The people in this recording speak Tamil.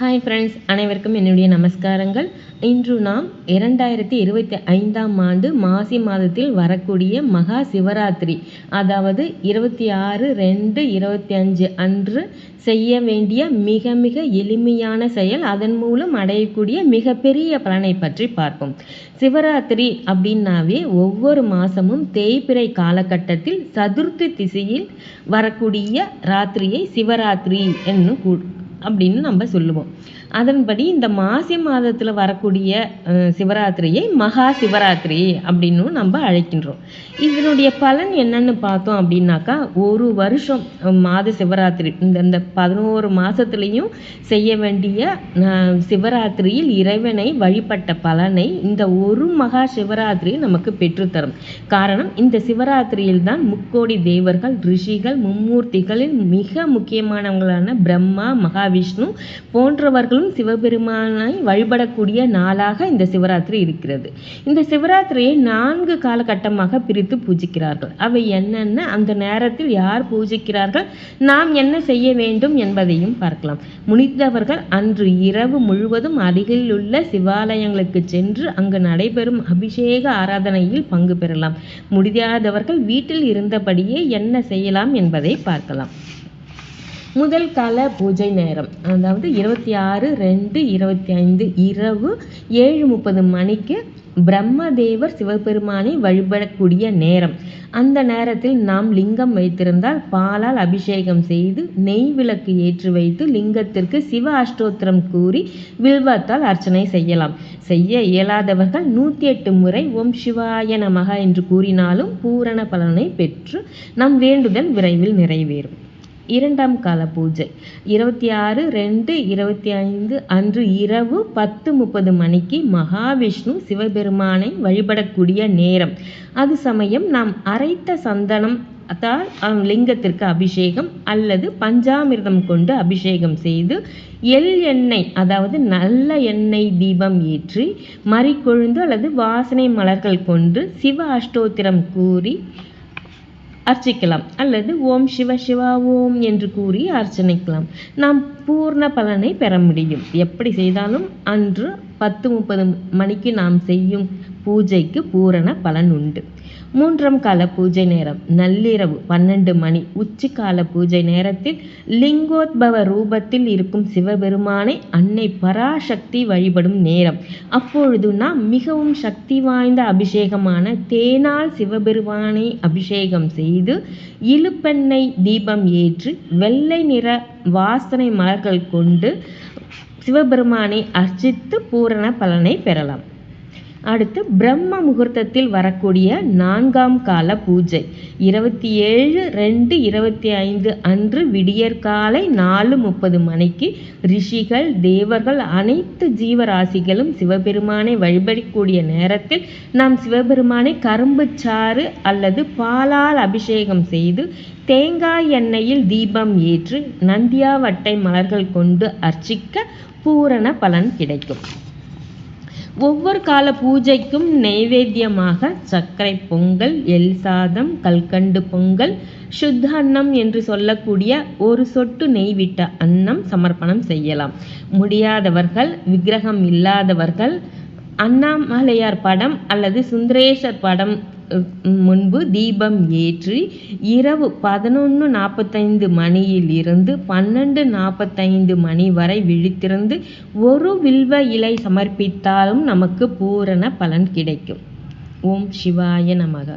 ஹாய் ஃப்ரெண்ட்ஸ் அனைவருக்கும் என்னுடைய நமஸ்காரங்கள். இன்று நாம் இரண்டாயிரத்தி இருபத்தி ஐந்தாம் ஆண்டு மாசி மாதத்தில் வரக்கூடிய மகா சிவராத்திரி அதாவது இருபத்தி ஆறு ரெண்டு இருபத்தி அஞ்சு அன்று செய்ய வேண்டிய மிக மிக எளிமையான செயல். அதன் மூலம் அடையக்கூடிய மிகப்பெரிய பலனை பற்றி பார்ப்போம். சிவராத்திரி அப்படின்னாவே ஒவ்வொரு மாதமும் தேய்பிறை காலகட்டத்தில் சதுர்த்தி திசையில் வரக்கூடிய ராத்திரியை சிவராத்திரி என்னும் அப்படின்னு நம்ம சொல்லுவோம். அதன்படி இந்த மாசி மாதத்தில் வரக்கூடிய சிவராத்திரியை மகா சிவராத்திரி அப்படின்னும் நம்ம அழைக்கின்றோம். இதனுடைய பலன் என்னன்னு பார்த்தோம் அப்படின்னாக்கா ஒரு வருஷம் மாத சிவராத்திரி இந்த இந்த பதினோரு மாதத்துலேயும் செய்ய வேண்டிய சிவராத்திரியில் இறைவனை வழிபட்ட பலனை இந்த ஒரு மகா சிவராத்திரி நமக்கு பெற்றுத்தரும். காரணம் இந்த சிவராத்திரியில் தான் முக்கோடி தேவர்கள் ரிஷிகள் மும்மூர்த்திகளில் மிக முக்கியமானவங்களான பிரம்மா மகாவிஷ்ணு போன்றவர்களும் சிவபெருமானை வழிபடக்கூடிய நாளாக இந்த சிவராத்திரி இருக்கிறது. இந்த சிவராத்திரியை நான்கு காலகட்டமாக பிரித்து பூஜிக்கிறார்கள். அவை என்னென்ன அந்த நேரத்தில் யார் பூஜிக்கிறார்கள் நாம் என்ன செய்ய வேண்டும் என்பதையும் பார்க்கலாம். முடிந்தவர்கள் அன்று இரவு முழுவதும் அருகில் உள்ள சிவாலயங்களுக்கு சென்று அங்கு நடைபெறும் அபிஷேக ஆராதனையில் பங்கு பெறலாம். முடியாதவர்கள் வீட்டில் இருந்தபடியே என்ன செய்யலாம் என்பதை பார்க்கலாம். முதல் கால பூஜை நேரம். அதாவது இருபத்தி ஆறு ரெண்டு இருபத்தி ஐந்து இரவு ஏழு முப்பது மணிக்கு பிரம்மதேவர் சிவபெருமானை வழிபடக்கூடிய நேரம். அந்த நேரத்தில் நாம் லிங்கம் வைத்திருந்தால் பாலால் அபிஷேகம் செய்து நெய் விளக்கு ஏற்றி வைத்து லிங்கத்திற்கு சிவ அஷ்டோத்திரம் கூறி வில்வத்தால் அர்ச்சனை செய்யலாம். செய்ய இயலாதவர்கள் நூற்றி எட்டு முறை ஓம் சிவாய நமக என்று கூறினாலும் பூரண பலனை பெற்று நம் வேண்டுதல் விரைவில் நிறைவேறும். இரண்டாம் கால பூஜை. இருபத்தி ஆறு ரெண்டு இருபத்தி ஐந்து அன்று இரவு பத்து முப்பது மணிக்கு மகாவிஷ்ணு சிவபெருமானை வழிபடக்கூடிய நேரம். அது சமயம் நாம் அரைத்த சந்தனம் அதால் லிங்கத்திற்கு அபிஷேகம் அல்லது பஞ்சாமிர்தம் கொண்டு அபிஷேகம் செய்து எள் எண்ணெய் அதாவது நல்ல எண்ணெய் தீபம் ஏற்றி மறிக்கொழுந்து அல்லது வாசனை மலர்கள் கொண்டு சிவ அஷ்டோத்திரம் கூறி அர்ச்சிக்கலாம். அல்லது ஓம் சிவ சிவா ஓம் என்று கூறி அர்ச்சனைக்கலாம். நாம் பூர்ண பலனை பெற முடியும். எப்படி செய்தாலும் அன்று பத்து முப்பது மணிக்கு நாம் செய்யும் பூஜைக்கு பூரண பலன் உண்டு. மூன்றாம் கால பூஜை நேரம் நள்ளிரவு பன்னெண்டு மணி. உச்சிக்கால பூஜை நேரத்தில் லிங்கோத்பவ ரூபத்தில் இருக்கும் சிவபெருமானை அன்னை பராசக்தி வழிபடும் நேரம். அப்பொழுது நாம் மிகவும் சக்தி வாய்ந்த அபிஷேகமான தேனால் சிவபெருமானை அபிஷேகம் செய்து இழுப்பெண்ணெய் தீபம் ஏற்றி வெள்ளை நிற வாசனை மலர்கள் கொண்டு சிவபெருமானை அர்ச்சித்து பூரண பலனை பெறலாம். அடுத்து பிரம்ம முகூர்த்தத்தில் வரக்கூடிய நான்காம் கால பூஜை. இருபத்தி ஏழு ரெண்டு இருபத்தி ஐந்து அன்று விடியற்காலை நாலு முப்பது மணிக்கு ரிஷிகள் தேவர்கள் அனைத்து ஜீவராசிகளும் சிவபெருமானை வழிபடக்கூடிய நேரத்தில் நாம் சிவபெருமானை கரும்பு சாறு அல்லது பாலால் அபிஷேகம் செய்து தேங்காய் எண்ணெயில் தீபம் ஏற்று நந்தியாவட்டை மலர்கள் கொண்டு அர்ச்சிக்க பூரண பலன் கிடைக்கும். ஒவ்வொரு கால பூஜைக்கும் நைவேத்தியமாக சர்க்கரை பொங்கல் எல் சாதம் கல்கண்டு பொங்கல் சுத்த அன்னம் என்று சொல்லக்கூடிய ஒரு சொட்டு நெய் விட்ட அன்னம் சமர்ப்பணம் செய்யலாம். முடியாதவர்கள் விக்கிரகம் இல்லாதவர்கள் அண்ணாமலையார் படம் அல்லது சுந்தரேசர் படம் முன்பு தீபம் ஏற்றி இரவு பதினொன்று நாற்பத்தைந்து மணியில் இருந்து பன்னெண்டு நாற்பத்தைந்து மணி வரை விழித்திருந்து ஒரு வில்வ இலை சமர்ப்பித்தாலும் நமக்கு பூரண பலன் கிடைக்கும். ஓம் சிவாய நமக.